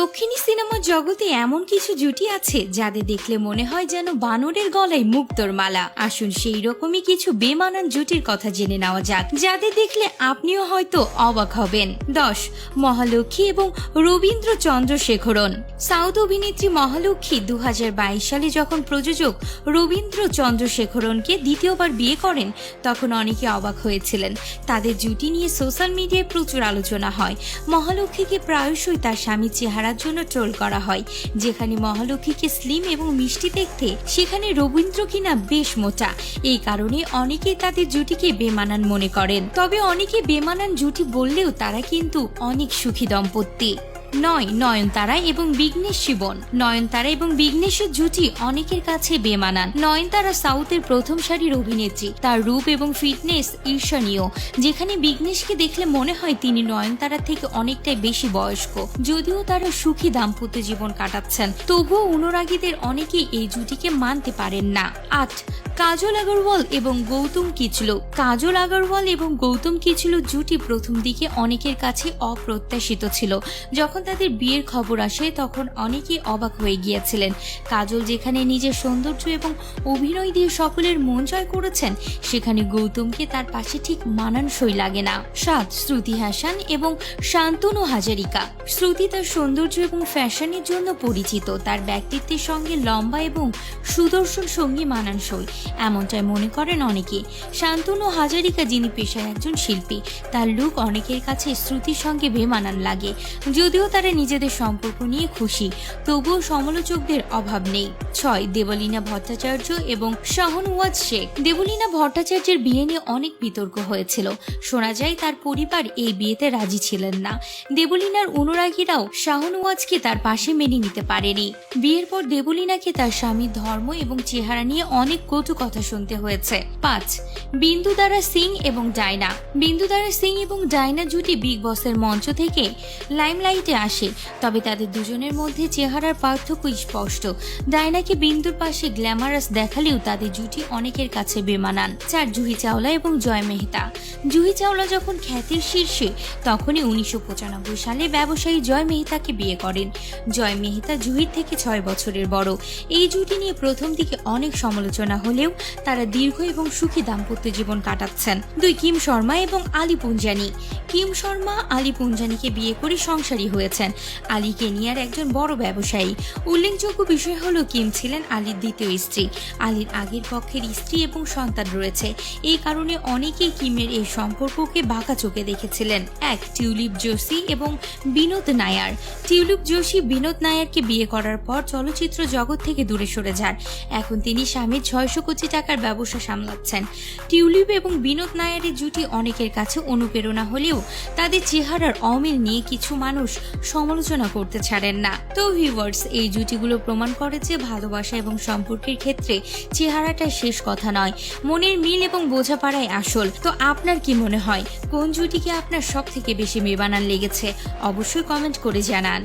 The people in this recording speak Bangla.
দক্ষিণী সিনেমার জগতে এমন কিছু জুটি আছে যাদের দেখলে মনে হয় যেন বানরের গলায় মুক্তোর মালা। আসুন সেই রকমই কিছু বেমানান জুটির কথা জেনে নেওয়া যাক, যাদের দেখলে আপনিও হয়তো অবাক হবেন। দশ, মহালক্ষ্মী এবং রবীন্দ্র চন্দ্রশেখরন সাউথ অভিনেত্রী মহালক্ষ্মী দু হাজার বাইশ সালে যখন প্রযোজক রবীন্দ্র চন্দ্রশেখরনকে দ্বিতীয়বার বিয়ে করেন, তখন অনেকে অবাক হয়েছিলেন। তাদের জুটি নিয়ে সোশ্যাল মিডিয়ায় প্রচুর আলোচনা হয়। মহালক্ষ্মীকে প্রায়শই তার স্বামীর চেহারার জন্য ট্রোল করা হয়। যেখানে মহালক্ষীকে স্লিম এবং মিষ্টি দেখতে, সেখানে রবীন্দ্র কিনা বেশ মোটা। এই কারণে অনেকে তাদের জুটিকে বেমানান মনে করেন। তবে অনেকে বেমানান জুটি বললেও তারা কিন্তু অনেক সুখী দম্পতি। নয়, নয়নতারা এবং বিঘ্নেশ শিবন নয়নতারা এবং বিঘ্নেশের জুটি অনেকের কাছে বেমানান। নয়নতারা সাউথের প্রথম সারির অভিনেত্রী। তার রূপ এবং ফিটনেস ঈর্ষণীয়। যেখানে বিঘ্নেশকে দেখলে মনে হয় তিনি নয়নতারা থেকে অনেকটাই বেশি বয়স্ক। যদিও তারা সুখী দাম্পত্য জীবন কাটাচ্ছেন। তবুও অনুরাগীদের অনেকেই এই জুটিকে মানতে পারেন না। আট, কাজল আগরওয়াল এবং গৌতম কিচলু। কাজল আগরওয়াল এবং গৌতম কিচলু জুটি প্রথম দিকে অনেকের কাছে অপ্রত্যাশিত ছিল। যখন তাদের বিয়ের খবর আসে, তখন অনেকেই অবাক হয়ে গিয়েছিলেন। কাজল যেখানে নিজের সৌন্দর্য এবং অভিনয় দিয়ে সকলের মন জয় করেছেন, সেখানে গৌতমকে তার পাশে ঠিক মানানসই লাগে না। সাত, শ্রুতি হাসান এবং শান্তনু হাজারিকা। শ্রুতি তার সৌন্দর্য এবং ফ্যাশনের জন্য পরিচিত। তার ব্যক্তিত্বের সঙ্গে লম্বা এবং সুদর্শন সঙ্গী মানানসই। এমনটাই মনে করেন অনেকে। শান্তনু হাজারিকা, যিনি পেশায় একজন শিল্পী, তার লুক অনেকের কাছে শ্রুতির সঙ্গে বেমানান লাগে। যদিও তারা নিজেদের সম্পর্ক নিয়ে খুশি। তবুও সমালোচকদের অভাব নেই। ছয়, দেবলীনা ভট্টাচার্য এবং শাহনওয়াজ শেখ। দেবলীনা ভট্টাচার্যের বিয়ে নিয়ে অনেক বিতর্ক হয়েছিল। শোনা যায়, তার পরিবার এই বিয়েতে রাজি ছিলেন না। দেবলীনার অনুরাগীরাও শাহনওয়াজকে তার পাশে মেনে নিতে পারেনি। বিয়ের পর দেবলীনাকে তার স্বামীর ধর্ম এবং চেহারা নিয়ে অনেক কটু কথা শুনতে হয়েছে। পাঁচ, বিন্দুদারা সিং এবং ডায়না। বিন্দুদারা সিং এবং ডায়না জুটি বিগ বসের মঞ্চ থেকে লাইমলাইটে আসে। তবে তাদের দুজনের মধ্যে চেহারার পার্থক্য স্পষ্ট। ডায়নাকে বিন্দুর পাশে গ্ল্যামারাস দেখালেও তাদের জুটি অনেকের কাছে বেমানান। চার জুহি চাওলা এবং জয় মেহতা। জুহি চাওলা যখন খ্যাতির শীর্ষে, তখনই উনিশশো পঁচানব্বই সালে ব্যবসায়ী জয় মেহতাকে বিয়ে করেন। জয় মেহতা জুহির থেকে ছয় বছরের বড়। এই জুটি নিয়ে প্রথম দিকে অনেক সমালোচনা হলেও তারা দীর্ঘ এবং সুখী দাম্পত্য জীবন কাটাচ্ছেন। দুই কিম শর্মা এবং আলী পুঞ্জানি। কিম শর্মা, আলী পুঞ্জানিকে বিয়ে করে সংসারী হয়েছেন। আলী কেনিয়ার একজন বড় ব্যবসায়ী। উল্লেখযোগ্য বিষয় হলো, কিম ছিলেন আলীর দ্বিতীয় স্ত্রী। আলীর আগের পক্ষের স্ত্রী এবং সন্তান রয়েছে। এই কারণে অনেকেই কিমের এই সম্পর্ককে বাঁকা চোখে দেখেছিলেন এক টিউলিপ যোশী এবং বিনোদ নায়ার। টিউলিপ জোশী বিনোদ নায়ারকে বিয়ে করার পর চলচ্চিত্র জগৎ থেকে দূরে সরে যান। এখন তিনি স্বামীর ছয়শো কোটি টাকার ব্যবসা সামলাচ্ছেন। টিউলিপ এবং বিনোদ নায়ারের জুটি অনেকের কাছে অনুপ্রেরণা হলেও তাদের চেহারার অমিল নিয়ে কিছু মানুষ সমালোচনা করতে ছাড়েন না। তো ভিউয়ার্স এই জুটিগুলো প্রমাণ করে যে ভালোবাসা এবং সম্পর্কের ক্ষেত্রে চেহারাটা শেষ কথা নয়। মনের মিল এবং বোঝাপড়াই আসল। তো আপনার কি মনে হয়? কোন জুটিকে আপনার সব থেকে বেশি মেবানান লেগেছে? অবশ্যই কমেন্ট করে জানান।